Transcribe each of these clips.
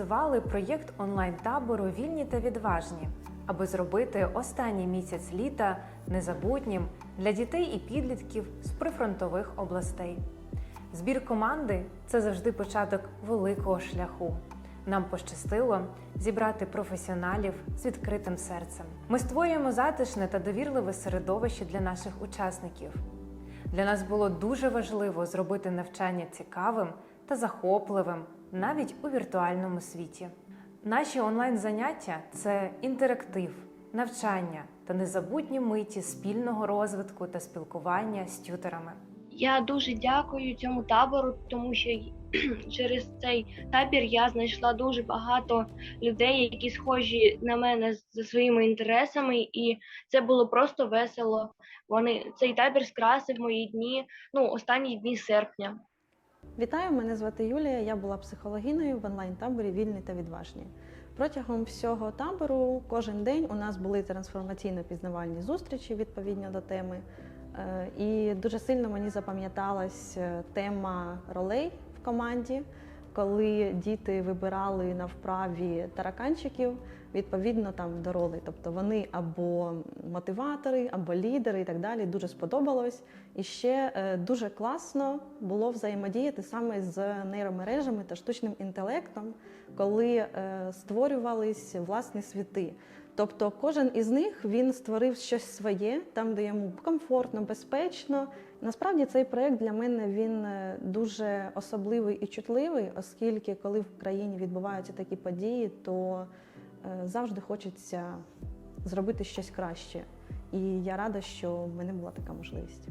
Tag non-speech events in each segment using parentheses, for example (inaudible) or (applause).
організували проєкт онлайн-табору Вільні та відважні, аби зробити останній місяць літа незабутнім для дітей і підлітків з прифронтових областей. Збір команди це завжди початок великого шляху. Нам пощастило зібрати професіоналів з відкритим серцем. Ми створюємо затишне та довірливе середовище для наших учасників. Для нас було дуже важливо зробити навчання цікавим та захопливим навіть у віртуальному світі. Наші онлайн-заняття це інтерактив, навчання та незабутні миті спільного розвитку та спілкування з тютерами. Я дуже дякую цьому табору, тому що (clears throat) через цей табір я знайшла дуже багато людей, які схожі на мене за своїми інтересами, і це було просто весело. Вони цей табір скрасив мої дні, ну останні дні серпня. Вітаю, мене звати Юлія. Я була психологиною в онлайн-таборі Вільні та відважні. Протягом всього табору кожен день у нас були трансформаційно-пізнавальні зустрічі відповідно до теми. Е, І дуже сильно мені запам'яталась е, тема ролей команді, коли діти вибирали на вправі тараканчиків відповідно там до ролей. Тобто вони або мотиватори, або лідери і так далі. Дуже сподобалось. І ще е, дуже класно було взаємодіяти саме з нейромережами та штучним інтелектом, коли е, створювались власні світи. Тобто кожен із них він створив щось своє, там, де йому комфортно, безпечно. Насправді цей проект для мене він е, дуже особливий і чутливий, оскільки коли в країні відбуваються такі події, то е, завжди хочеться зробити щось краще. І я рада, що в мене була така можливість.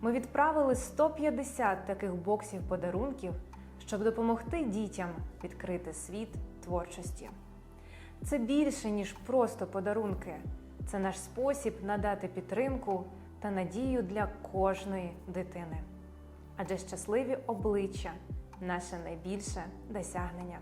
Ми відправили 150 таких боксів подарунків, щоб допомогти дітям відкрити світ творчості. Це більше, ніж просто подарунки. Це наш спосіб надати підтримку та надію для кожної дитини. Адже щасливі обличчя наше найбільше досягнення.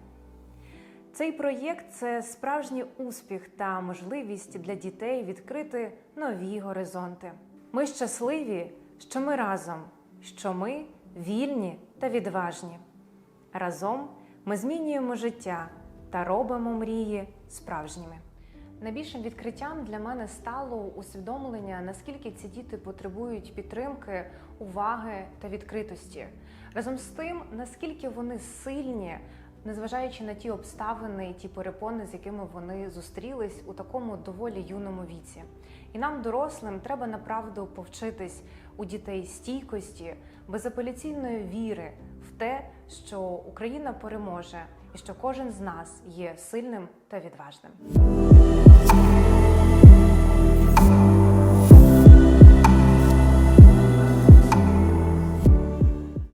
Цей проєкт це справжній успіх та можливість для дітей відкрити нові горизонти. Ми щасливі, що ми разом, що ми вільні та відважні. Разом ми змінюємо життя та робимо мрії справжніми. Найбільшим відкриттям для мене стало усвідомлення, наскільки ці діти потребують підтримки, уваги та відкритості. Разом з тим, наскільки вони сильні, незважаючи на ті обставини ті перепони, з якими вони зустрілись у такому доволі юному віці. І нам, дорослим, треба направду повчитись у дітей стійкості, безапеляційної віри в те, що Україна переможе і що кожен з нас є сильним та відважним.